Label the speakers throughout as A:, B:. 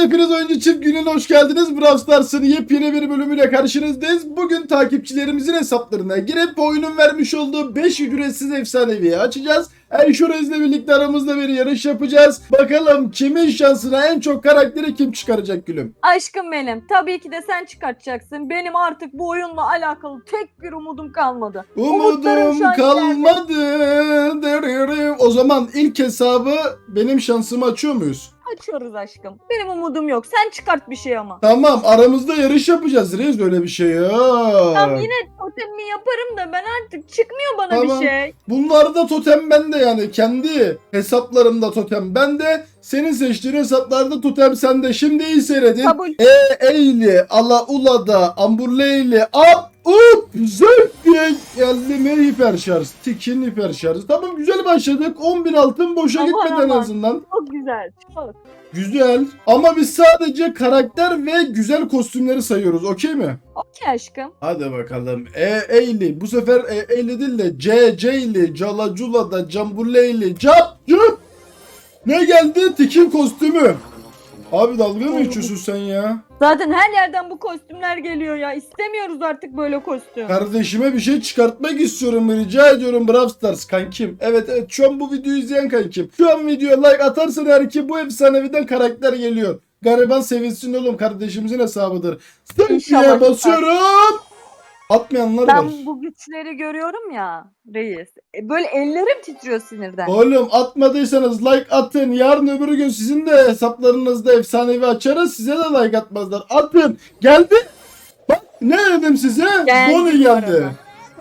A: hepiniz oyuncu çift gününe hoş geldiniz. Brawl Stars'ın yepyeni bir bölümüyle karşınızdayız. Bugün takipçilerimizin hesaplarına girip oyunun vermiş olduğu 5 ücretsiz efsaneviyi açacağız. Enşurez'le birlikte aramızda bir yarış yapacağız. Bakalım kimin şansına en çok karakteri kim çıkaracak gülüm?
B: Aşkım benim. Tabii ki de sen çıkartacaksın. Benim artık bu oyunla alakalı tek bir umudum kalmadı.
A: Umudum kalmadı. Dırırım. O zaman ilk hesabı benim şansımı açıyor muyuz?
B: Açıyoruz aşkım. Benim umudum yok. Sen çıkart bir şey ama.
A: Tamam aramızda yarış yapacağız reis öyle bir şey yok.
B: Tamam yine totemimi yaparım da ben artık çıkmıyor bana
A: Tamam.
B: bir şey.
A: Bunlarda totem bende yani kendi hesaplarımda totem bende. Senin seçtiğin hesaplarda totem sende. Şimdi iyi seyredin.
B: Kabul.
A: E Eyli, Ala Ula'da, Amburleyli, Up, Diye geldi mi hiper şarj. Tikin hiper şarj. Tamam güzel başladık. 10.000 altın boşa
B: Aman
A: gitmedi en
B: aman.
A: azından.
B: Çok güzel. Çok.
A: Güzel. Ama biz sadece karakter ve güzel kostümleri sayıyoruz. Okey mi?
B: Okey aşkım.
A: Hadi bakalım. E Eyli. Bu sefer E Eyli değil de C C'li, Calacula Cambuleyli, Cap Cup. Ne geldi? Tikin kostümü. Abi dalga mı geçiyorsun sen ya?
B: Zaten her yerden bu kostümler geliyor ya. İstemiyoruz artık böyle kostüm.
A: Kardeşime bir şey çıkartmak istiyorum. Rica ediyorum Brawl Stars kankim. Evet evet şu an bu videoyu izleyen kankim. Şu an videoya like atarsan eğer ki bu efsaneviden karakter geliyor. Gariban sevinsin oğlum kardeşimizin hesabıdır.
B: Çıkar.
A: basıyorum. Atmayanlar var.
B: Ben bu güçleri görüyorum ya reis. E, Böyle ellerim titriyor sinirden.
A: Oğlum atmadıysanız like atın. Yarın öbür gün sizin de hesaplarınızda efsanevi açarız. Size de like atmazlar. Atın. Geldi. Bak ne dedim size?
B: Geldi
A: Bonnie geldi.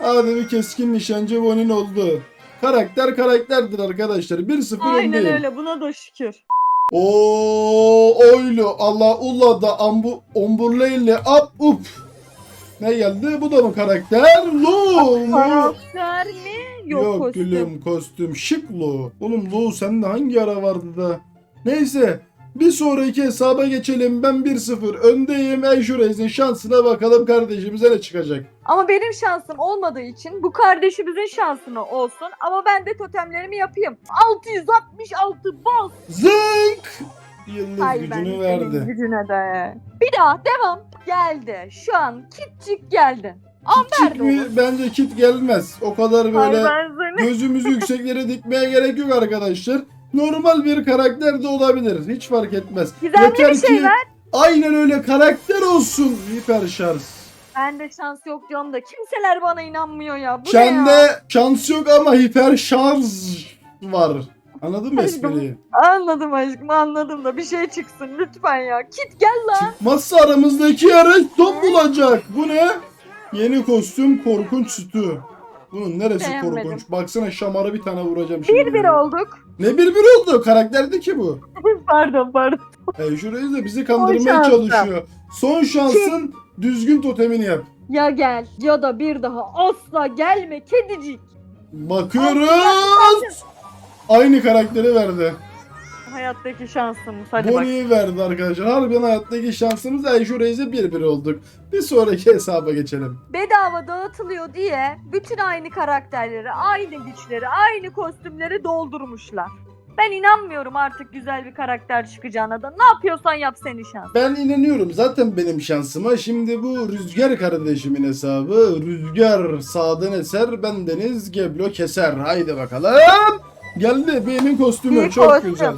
A: Hadi bir keskin nişancı Bonnie'nin oldu. Karakter karakterdir arkadaşlar. 1-0
B: Aynen
A: öndeyim.
B: öyle buna da şükür.
A: Oo oylu Allah ula da ambu omburleyle up up. Ne geldi? Bu da mı karakter? Lu. mu?
B: Karakter mi? Yok,
A: Yok
B: kostüm.
A: gülüm kostüm. Şık Lu. Oğlum Lu sende hangi ara vardı da? Neyse. Bir sonraki hesaba geçelim. Ben 1-0 öndeyim. Ejurez'in şansına bakalım kardeşimize ne çıkacak.
B: Ama benim şansım olmadığı için bu kardeşimizin şansını olsun. Ama ben de totemlerimi yapayım. 666 bas.
A: Zınk! Yıldız
B: Ay ben
A: gücünü verdi.
B: gücüne de. Bir daha devam. Geldi. Şu an kitçik geldi. Amber de olur.
A: Bence kit gelmez. O kadar
B: Ay
A: böyle
B: ben seni.
A: gözümüzü yükseklere dikmeye gerek yok arkadaşlar. Normal bir karakter de olabilir. Hiç fark etmez.
B: Güzel bir şey ver.
A: Aynen öyle karakter olsun. Hiper şarj.
B: Bende şans yok diyorum da kimseler bana inanmıyor ya. Bu ne
A: Sende
B: ya?
A: şans yok ama hiper şarj var. Anladın mı espriyi?
B: Anladım aşkım anladım da bir şey çıksın lütfen ya. Kit gel lan.
A: Çıkmazsa aramızdaki yarış top bulacak. Bu ne? Yeni kostüm korkunç sütü. Bunun neresi
B: Beğenmedim.
A: korkunç? Baksana şamara bir tane vuracağım şimdi.
B: Bir bir olduk.
A: Ne bir bir oldu? Karakterdi ki bu.
B: pardon pardon.
A: E şurayı da bizi kandırmaya
B: şansım.
A: çalışıyor. Son şansın düzgün totemini yap.
B: Ya gel ya da bir daha asla gelme kedicik.
A: Bakıyoruz. Aynı karakteri verdi.
B: Hayattaki şansımız hadi bak.
A: Bonnie'yi verdi arkadaşlar. Harbiden hayattaki şansımız Ayşe Reis'e bir bir olduk. Bir sonraki hesaba geçelim.
B: Bedava dağıtılıyor diye bütün aynı karakterleri, aynı güçleri, aynı kostümleri doldurmuşlar. Ben inanmıyorum artık güzel bir karakter çıkacağına da. Ne yapıyorsan yap senin şans.
A: Ben inanıyorum zaten benim şansıma. Şimdi bu Rüzgar kardeşimin hesabı. Rüzgar sağdan eser, bendeniz Geblo keser. Haydi bakalım. Geldi benim kostümü çok
B: kostüm.
A: güzel.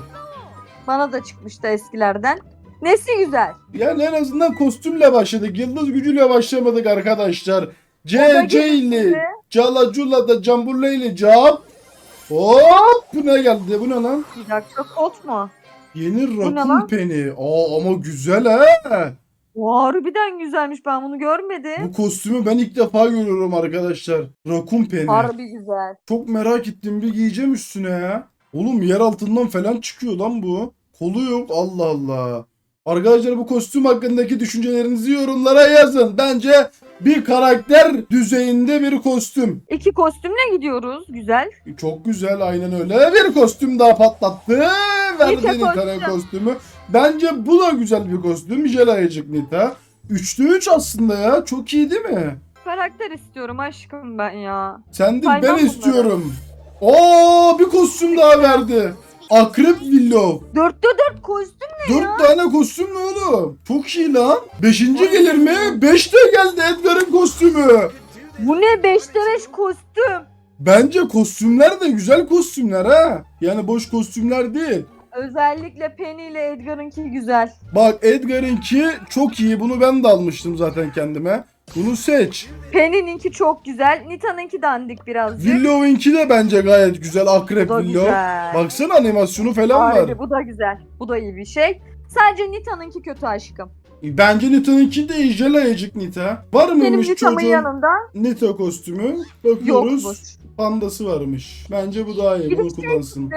B: Bana da çıkmıştı eskilerden. Nesi güzel?
A: Yani en azından kostümle başladık. Yıldız gücüyle başlamadık arkadaşlar.
B: O da
A: C C'li,
B: gelişti.
A: Cala Cula da Camburleyli Cap. Hop bu ne geldi? Bu ne lan?
B: Bir dakika kot mu?
A: Yeni rakun peni. Aa ama güzel ha.
B: O harbiden güzelmiş ben bunu görmedim.
A: Bu kostümü ben ilk defa görüyorum arkadaşlar. Rakun peni.
B: Harbi güzel.
A: Çok merak ettim bir giyeceğim üstüne ya. Oğlum yer altından falan çıkıyor lan bu. Kolu yok Allah Allah. Arkadaşlar bu kostüm hakkındaki düşüncelerinizi yorumlara yazın. Bence bir karakter düzeyinde bir kostüm.
B: İki kostümle gidiyoruz. Güzel.
A: Çok güzel aynen öyle. Bir kostüm daha patlattı. Verdi Nita'nın
B: kostüm.
A: kostümü. Bence bu da güzel bir kostüm. Jelayacık Nita. 3'te 3 aslında ya. Çok iyi değil mi?
B: Karakter istiyorum aşkım ben ya.
A: Sen de
B: Saymam
A: ben
B: bunları.
A: istiyorum. Oo bir kostüm daha verdi. Akrep Willow.
B: Dörtte dört kostüm ne ya?
A: Dört tane kostüm ne oğlum? Çok iyi lan. Beşinci gelir mi? Beşte geldi Edgar'ın kostümü.
B: Bu ne beşte beş kostüm.
A: Bence kostümler de güzel kostümler ha. Yani boş kostümler değil.
B: Özellikle Penny ile Edgar'ınki güzel.
A: Bak Edgar'ınki çok iyi. Bunu ben de almıştım zaten kendime. Bunu seç.
B: Penny'ninki çok güzel. Nita'nınki dandik birazcık.
A: Willow'inki de bence gayet güzel.
B: bu
A: Akrep
B: da
A: Willow.
B: güzel.
A: Baksana animasyonu falan var.
B: Bu da güzel. Bu da iyi bir şey. Sadece Nita'nınki kötü aşkım.
A: Bence Nita'nınki de ijel ayıcık Nita. Var
B: Benim
A: mıymış
B: Nita'mın
A: çocuğun
B: yanında
A: Nita kostümü? Bakıyoruz.
B: yokmuş.
A: Pandası varmış. Bence bu daha iyi.
B: Bir de
A: Bunu
B: şey
A: kullansın.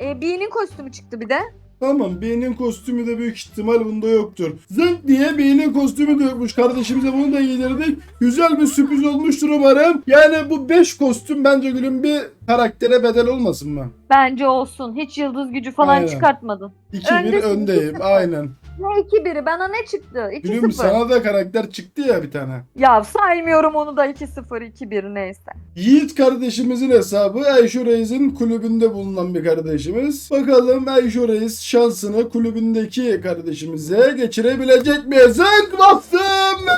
B: E, Bee'nin kostümü çıktı bir de.
A: Tamam B'nin kostümü de büyük ihtimal bunda yoktur. Zınk diye B'nin kostümü de yokmuş. Kardeşimize bunu da giydirdik. Güzel bir sürpriz olmuştur umarım. Yani bu 5 kostüm bence gülüm bir karaktere bedel olmasın mı?
B: Bence olsun. Hiç yıldız gücü falan
A: Aynen.
B: çıkartmadın.
A: 2-1
B: Öndesin,
A: öndeyim.
B: 2-0.
A: Aynen.
B: Ne 2-1'i? Bana ne çıktı?
A: Gülüm
B: 2-0.
A: sana da karakter çıktı ya bir tane.
B: Ya saymıyorum onu da 2-0, 2-1 neyse.
A: Yiğit kardeşimizin hesabı Ayşe Reis'in kulübünde bulunan bir kardeşimiz. Bakalım Ayşe Reis şansını kulübündeki kardeşimize geçirebilecek mi? Zınk bastım!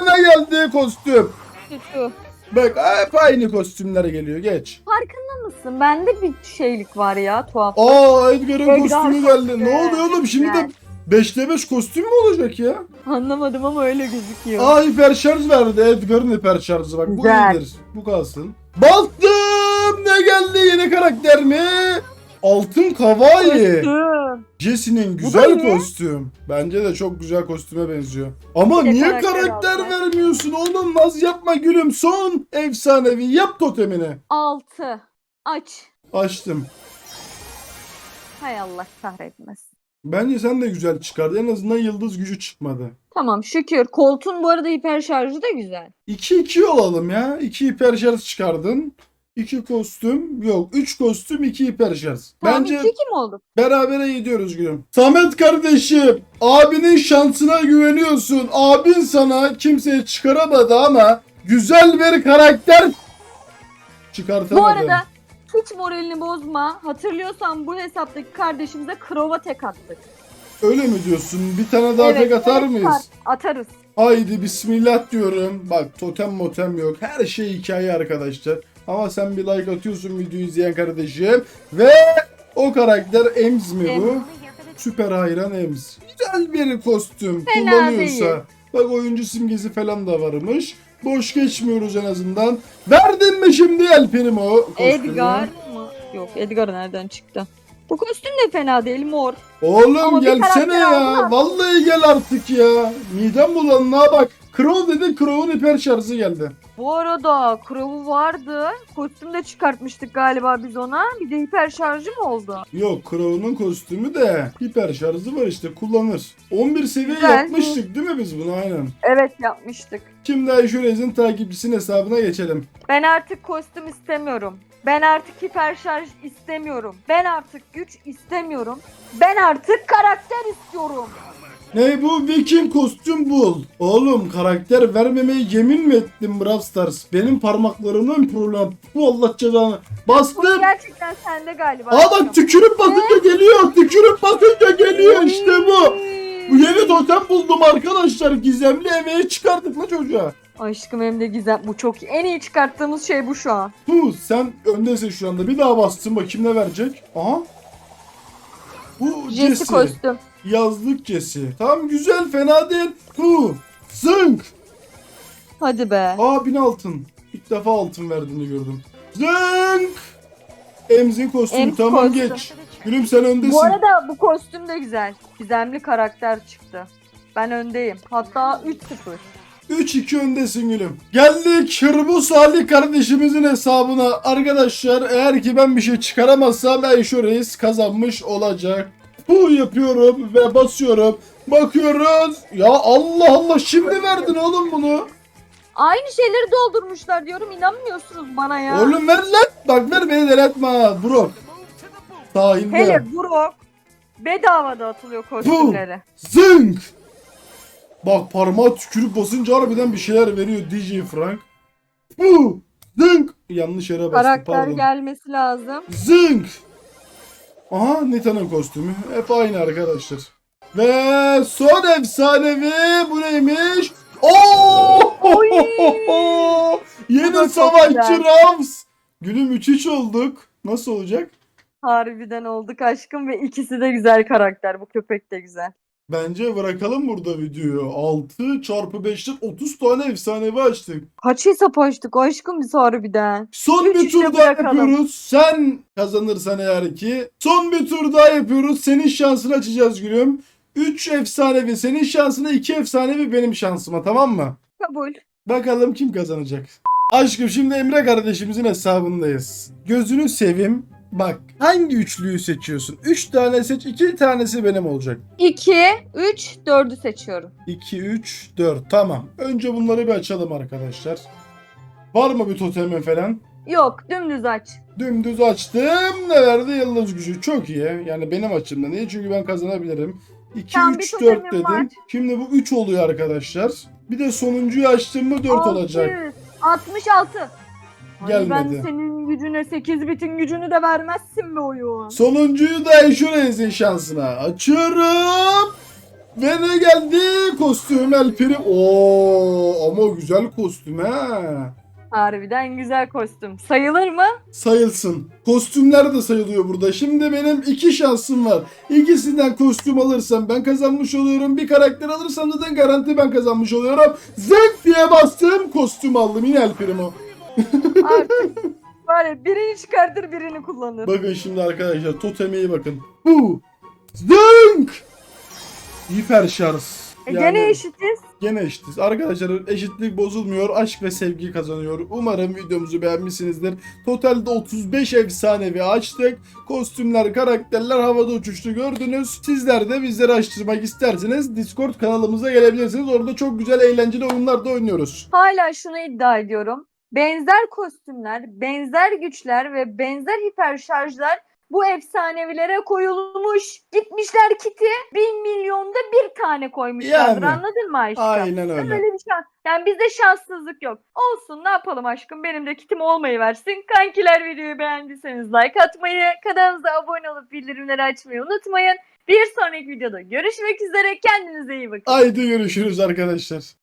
A: Ne geldi kostüm?
B: Kötü.
A: Bak hep aynı kostümler geliyor geç.
B: Farkında mısın? Bende bir şeylik var ya tuhaf.
A: Aa Edgar'ın
B: Edgar
A: kostümü
B: kostümü.
A: geldi. Ne oluyor oğlum şimdi de 5'te 5 kostüm mü olacak ya?
B: Anlamadım ama öyle gözüküyor.
A: Aa hiper şarj verdi Edgar'ın hiper şarjı bak bu
B: Güzel.
A: iyidir. Bu kalsın. Bastım! Ne geldi yeni karakter mi? Altın Kawaii.
B: Kostüm.
A: Jesse'nin güzel
B: iyi.
A: kostüm. Bence de çok güzel kostüme benziyor. Ama
B: Bir de
A: niye
B: karakter
A: karakter
B: aldı.
A: vermiyorsun oğlum? Naz yapma gülüm. Son efsanevi yap totemini.
B: 6. Aç.
A: Açtım.
B: Hay Allah kahretmesin.
A: Bence sen de güzel çıkardı. En azından yıldız gücü çıkmadı.
B: Tamam şükür. Koltuğun bu arada hiper şarjı da güzel.
A: 2-2 olalım ya. 2 hiper şarj çıkardın. 2 kostüm. Yok 3 kostüm 2 hiper şarj.
B: Tamam
A: Bence
B: 2 kim olduk?
A: berabere gidiyoruz gülüm. Samet kardeşim abinin şansına güveniyorsun. Abin sana kimseye çıkaramadı ama güzel bir karakter çıkartamadı.
B: Bu arada hiç moralini bozma. Hatırlıyorsan bu hesaptaki kardeşimize krova tek attık.
A: Öyle mi diyorsun? Bir tane daha tek atar
B: evet,
A: mıyız?
B: at- Atarız.
A: Haydi bismillah diyorum. Bak totem motem yok. Her şey hikaye arkadaşlar. Ama sen bir like atıyorsun videoyu izleyen kardeşim. Ve o karakter Ems mi bu? Süper hayran Ems. Güzel bir kostüm.
B: Fena
A: Kullanıyorsa.
B: değil.
A: Bak oyuncu simgesi falan da varmış. Boş geçmiyoruz en azından. Verdin mi şimdi El Primo kostümü?
B: Edgar mı? Yok Edgar nereden çıktı? Bu kostüm de fena değil mor.
A: Oğlum
B: Ama bir
A: gelsene
B: karakter
A: ya. Vallahi gel artık ya. Midem bulanına bak. Crow dedi Crow'un hiper şarjı geldi.
B: Bu arada Crow'u vardı. Kostüm de çıkartmıştık galiba biz ona. Bir de hiper şarjı mı oldu?
A: Yok Crow'un kostümü de hiper şarjı var işte kullanır. 11 seviye
B: Güzel.
A: yapmıştık değil mi biz bunu aynen.
B: Evet yapmıştık.
A: Şimdi Ayşe Reis'in takipçisinin hesabına geçelim.
B: Ben artık kostüm istemiyorum. Ben artık hiper şarj istemiyorum. Ben artık güç istemiyorum. Ben artık karakter istiyorum.
A: Ne bu Viking kostüm bul. Oğlum karakter vermemeyi yemin mi ettin Brawl Stars? Benim parmaklarımın problem. Bu Allah cezanı.
B: Bu
A: Bastım.
B: gerçekten sende galiba.
A: Bak tükürüp basınca geliyor. Tükürüp basınca geliyor işte bu. Bu yeni totem buldum arkadaşlar. Gizemli emeği çıkardık la çocuğa.
B: Aşkım hem de gizem. Bu çok en iyi çıkarttığımız şey bu şu an.
A: Bu sen öndesin şu anda. Bir daha bastın bakayım ne verecek. Aha. Bu
B: Jesse
A: Jesse.
B: kostüm.
A: Yazlık Jesse. Tamam güzel fena değil. Hu. Zınk.
B: Hadi be.
A: Aa bin altın. İlk defa altın verdiğini gördüm. Zınk. Emzin kostümü tamam
B: kostüm.
A: geç. Gülüm sen öndesin.
B: Bu arada bu kostüm de güzel. Gizemli karakter çıktı. Ben öndeyim. Hatta 3-0.
A: 3-2 öndesin gülüm. Geldik Hırbu Salih kardeşimizin hesabına. Arkadaşlar eğer ki ben bir şey çıkaramazsam Ayşe Reis kazanmış olacak. Bu yapıyorum ve basıyorum. Bakıyoruz. Ya Allah Allah şimdi verdin oğlum bunu.
B: Aynı şeyleri doldurmuşlar diyorum. İnanmıyorsunuz bana ya.
A: Oğlum ver lan. Bak ver beni deletme ha bro. Sahilde.
B: Hele Brock bedava dağıtılıyor kostümleri.
A: Zınk. Bak parmağı tükürüp basınca harbiden bir şeyler veriyor DJ Frank. Bu. Zınk. Yanlış yere bastım
B: Karakter
A: pardon.
B: gelmesi lazım.
A: Zınk. Aha Nita'nın kostümü. Hep aynı arkadaşlar. Ve son efsanevi bu neymiş? Oo!
B: Oy! Bu da
A: Yeni savaşçı. Rams. Gülüm 3-3 olduk. Nasıl olacak?
B: Harbiden olduk aşkım ve ikisi de güzel karakter. Bu köpek de güzel.
A: Bence bırakalım burada videoyu. 6 çarpı 5'ten 30 tane efsanevi açtık.
B: Kaç hesap açtık aşkım biz harbiden.
A: Son
B: Üç
A: bir
B: işte
A: tur daha
B: bırakalım.
A: yapıyoruz. Sen kazanırsan eğer ki. Son bir tur daha yapıyoruz. Senin şansını açacağız gülüm. 3 efsanevi senin şansına 2 efsanevi benim şansıma tamam mı?
B: Kabul.
A: Bakalım kim kazanacak. Aşkım şimdi Emre kardeşimizin hesabındayız. Gözünü sevim. Bak hangi üçlüyü seçiyorsun? 3 tane seç 2 tanesi benim olacak.
B: 2, 3, 4'ü seçiyorum.
A: 2, 3, 4 tamam. Önce bunları bir açalım arkadaşlar. Var mı bir totemin falan?
B: Yok dümdüz aç.
A: Dümdüz açtım. Ne verdi? Yıldız gücü. Çok iyi. Yani benim açımdan iyi. Çünkü ben kazanabilirim. 2,
B: Tamam, bir
A: 3, 4
B: totemim
A: dedim.
B: var.
A: Şimdi bu 3 oluyor arkadaşlar. Bir de sonuncuyu açtım mı 4 olacak.
B: 66.
A: Gelmedi.
B: ben senin gücüne 8 bitin gücünü de vermezsin be oyun.
A: Sonuncuyu da Eşurez'in şansına açıyorum. Ve ne geldi? Kostüm Elpiri. Oo ama güzel kostüm ha.
B: Harbiden güzel kostüm. Sayılır mı?
A: Sayılsın. Kostümler de sayılıyor burada. Şimdi benim iki şansım var. İkisinden kostüm alırsam ben kazanmış oluyorum. Bir karakter alırsam zaten garanti ben kazanmış oluyorum. Zek diye bastım kostüm aldım. Yine El Primo.
B: Artık var ya birini çıkartır birini kullanır.
A: Bakın şimdi arkadaşlar toteme iyi bakın. Bu. Zınk. Hiper şarj.
B: E, gene eşitiz.
A: Gene eşitiz. Arkadaşlar eşitlik bozulmuyor. Aşk ve sevgi kazanıyor. Umarım videomuzu beğenmişsinizdir. Totalde 35 efsanevi açtık. Kostümler, karakterler havada uçuştu gördünüz. Sizler de bizleri açtırmak isterseniz Discord kanalımıza gelebilirsiniz. Orada çok güzel eğlenceli oyunlar da oynuyoruz.
B: Hala şunu iddia ediyorum. Benzer kostümler, benzer güçler ve benzer hiper şarjlar bu efsanevilere koyulmuş. Gitmişler kiti bin milyonda bir tane koymuşlardır.
A: Yani.
B: Anladın mı aşkım?
A: Aynen öyle.
B: Öyle bir şans. Yani bizde şanssızlık yok. Olsun ne yapalım aşkım benim de kitim olmayı versin. Kankiler videoyu beğendiyseniz like atmayı, kanalımıza abone olup bildirimleri açmayı unutmayın. Bir sonraki videoda görüşmek üzere. Kendinize iyi bakın.
A: Haydi görüşürüz arkadaşlar.